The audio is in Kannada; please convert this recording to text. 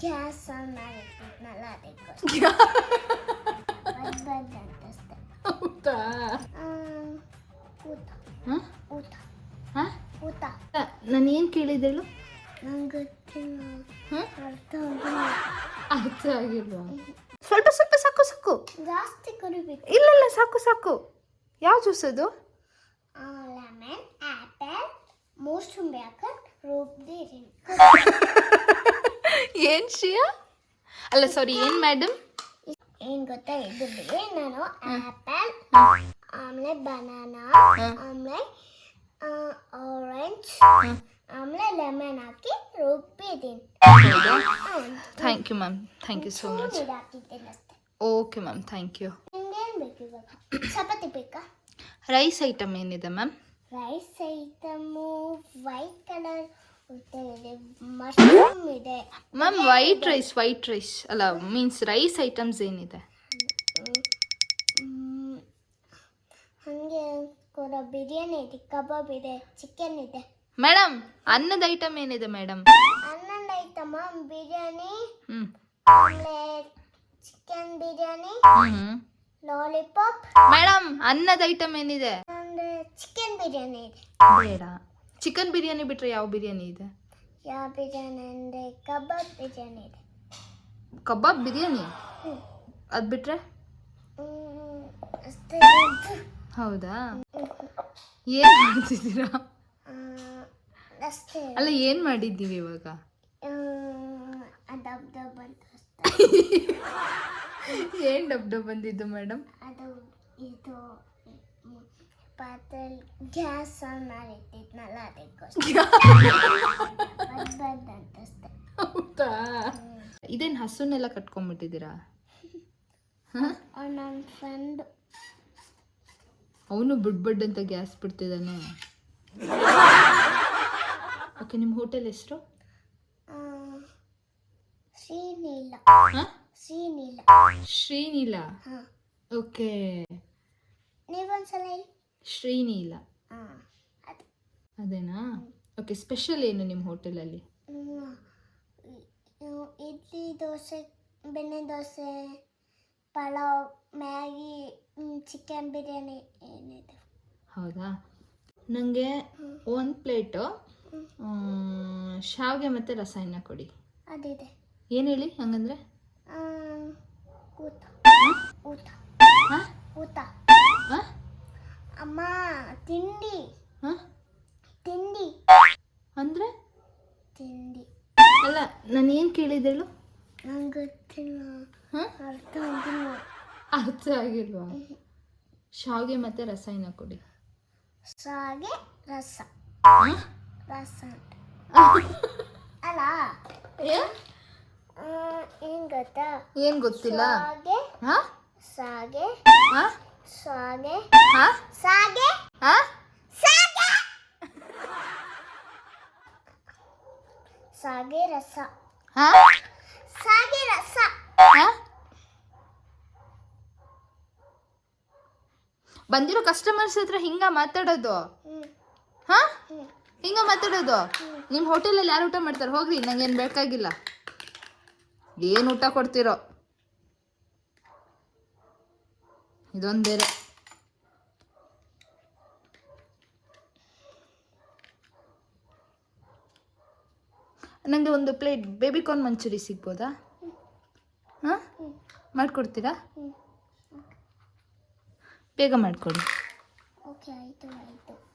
ಗ್ಯಾಸ್ ಆನ್ ಮಾಡಿಟ್ಟಿದ್ನಲ್ಲ ಅದಕ್ಕೋಸ್ಕರ ಊಟ. ಹಾ? ಊಟ. ಹಾ? ಊಟ. ನಾನು ಏನು ಕೇಳಿದೆಳು ನಂಗೆ ಅರ್ಥ ಆಗಿಲ್ಲ ಆಗಿಲ್ವಾ? ಸ್ವಲ್ಪ ಸ್ವಲ್ಪ ಸಾಕು ಸಾಕು. ಜಾಸ್ತಿ ಕುಡಿಬೇಕು ಇಲ್ಲ ಇಲ್ಲ ಸಾಕು ಸಾಕು. ಯಾವ ಜ್ಯೂಸ್ ಅದು? ಲೆಮನ್ ಆ್ಯಪಲ್ ಮೂಸಂಬಿ ಹಾಕೊಂಡು ರುಬ್ದಿರಿ ಏನ್ ಶಿಯಾ ಅಲ್ಲ ಸಾರಿ ಏನ್ ಮೇಡಮ್ ಏನು ಗೊತ್ತಾ ಇದು ಬಿಡಿ ನಾನು ಆ್ಯಪಲ್ ಆಮೇಲೆ ಬನಾನಾ ಆಮೇಲೆ ಆರೆಂಜ್ ಆಮೇಲೆ ಲೆಮನ್ ಹಾಕಿ ರುಬ್ಬಿದ್ದೀನಿ thank you ma'am thank you so much okay ma'am thank you ನಿಂಗೇನು ಬೇಕು ಇವಾಗ? ಚಪಾತಿ ಬೇಕಾ? ರೈಸ್ ಐಟಮ್ ಏನಿದೆ ma'am rice item white colour mushroom ಇದೆ. Ma'am white rice white rice ಅಲ್ಲ ಮೀನ್ಸ್ ರೈಸ್ ಐಟಮ್ಸ್ ಏನಿದೆ? ಹಂಗೆ ಕೂಡ ಬಿರಿಯಾನಿ ಇದೆ ಕಬಾಬ್ ಇದೆ ಚಿಕನ್ ಇದೆ. ಮೇಡಮ್ ಅನ್ನದ ಐಟಮ್ ಏನಿದೆ ಮೇಡಮ್ ಅನ್ನದ item biryani chicken biryani. Lollipop madam ಅನ್ನದ ಐಟಮ್ ಏನಿದೆ? ಚಿಕನ್ ಬಿರಿಯಾನಿ ಇದೆ. ಬೇಡ. ಚಿಕನ್ ಬಿರಿಯಾನಿ ಬಿಟ್ರೆ ಯಾವ ಬಿರಿಯಾನಿ ಇದೆ? ಯಾವ ಬಿರಿಯಾನಿ ಅಂದರೆ ಕಬಾಬ್ ಬಿರಿಯಾನಿ ಇದೆ. ಕಬಾಬ್ ಬಿರಿಯಾನಿ? ಅದು ಬಿಟ್ರೆ? ಅಷ್ಟೇ. ಹೌದಾ? ಏನ್ ಮಾಡ್ತಿದ್ದೀರಾ? ಆ, ಅಷ್ಟೇ. ಅಲ್ಲ ಏನ್ ಮಾಡಿದ್ದೀವಿ ಇವಾಗ? ಅದಬ್ದ ಬಂತು ಅಷ್ಟೇ. ಏನು ಡಬ್ ಡಬ್ ಬಂದಿದ್ದು ಮೇಡಮ್ ಅದು ಇದು ಪಾತ್ರೆ ಗ್ಯಾಸ್ ಆನ್ ಮಾಡಿಟ್ಟಿದ್ನಲ್ಲ ಅದಕ್ಕೋಸ್ಕರ. ಅದು ಬಂದಂತ ಅಷ್ಟೇ ಹೌದಾ? ಇದೇನು ಹಸುನೆಲ್ಲ ಕಟ್ಕೊಂಡ್ಬಿಟ್ಟಿದ್ದೀರಾ ನನ್ನ ಫ್ರೆಂಡ್. ಅವನು ಬಿಡ್ ಬಿಡ್ ಅಂತ ಗ್ಯಾಸ್ ಬಿಡ್ತಿದ್ದಾನೆ. ಓಕೆ ನಿಮ್ಮ ಹೋಟೆಲ್ ಹೆಸರು? ಶ್ರೀನೀಲ. ಹಾಂ? ಶ್ರೀನೀಲ. ಶ್ರೀನೀಲ. ಓಕೆ. ನೀವೊಂದ್ಸಲ ಶ್ರೀನೀಲ. ಅದೇನಾ? ಓಕೆ ಸ್ಪೆಷಲ್ ಏನು ನಿಮ್ಮ ಹೋಟೆಲಲ್ಲಿ. ಇಡ್ಲಿ ದೋಸೆ ಬೆಣ್ಣೆ ದೋಸೆ ಪಲಾವ್ ಮ್ಯಾಗಿ ಚಿಕನ್ ಬಿರಿಯಾನಿ ಏನಿದೆ. ಹೌದಾ? ನನಗೆ ಒಂದು ಪ್ಲೇಟು ಶಾವಿಗೆ ಮತ್ತು ರಸಾಯನ ಕೊಡಿ. ಅದಿದೆ. ಏನು ಹೇಳಿ ಹಂಗಂದ್ರೆ? ಊತ ಊತ ಹಾಂ ಅಮ್ಮ ತಿಂಡಿ ಹಾಂ ತಿಂಡಿ ಅಂದ್ರೆ ತಿಂಡಿ ಅಲ್ಲ ನಾನು ಏನು ಕೇಳಿದ್ದೇಳು? ನಂಗೆ ಗೊತ್ತಿಲ್ಲ ಅರ್ಥ ಆಗಿಲ್ಲ ಅರ್ಥ ಆಗಿಲ್ವಾ ಶಾವಿಗೆ ಮತ್ತು ರಸಾಯನ ಕೊಡಿ. ಶಾವಿಗೆ ರಸ. ಹಾಂ? ರಸ ಅಲ್ಲ. ಅಲ್ಲ ಏನು ಗೊತ್ತಾ? ಏನ್ ಗೊತ್ತಿಲ್ಲ? ಸಾಗೆ. ಹಾಂ ಸಾಗೆ. ಹಾ ಸಾಗೆ. ಹಾ ಸಾಗೆ. ಹಾ ಸಾಗೆ. ಸಾಗೆ ರಸ. ಹಾ ಸಾಗೆ ರಸ. ಹಾ ಬಂದಿರೋ ಕಸ್ಟಮರ್ಸ್ ಹತ್ರ ಹಿಂಗ ಮಾತಾಡೋದು? ಹಾ? ಹಿಂಗ ಮಾತಾಡೋದು? ನಿಮ್ಮ ಹೋಟೆಲಲ್ಲಿ ಯಾರು ಊಟ ಮಾಡ್ತಾರೆ? ಹೋಗ್ರಿ ನಂಗೇನು ಬೇಕಾಗಿಲ್ಲ. ಏನು ಊಟ ಕೊಡ್ತಿರೋ? ಇದೊಂದು ಬೇರೆ. ನನಗೆ ಒಂದು ಪ್ಲೇಟ್ ಬೇಬಿ ಕಾರ್ನ್ ಮಂಚೂರಿ ಸಿಗ್ಬೋದಾ? ಹಾಂ? ಮಾಡಿಕೊಡ್ತೀರಾ? ಬೇಗ ಮಾಡಿಕೊಡಿ. ಓಕೆ ಆಯಿತು ಆಯಿತು.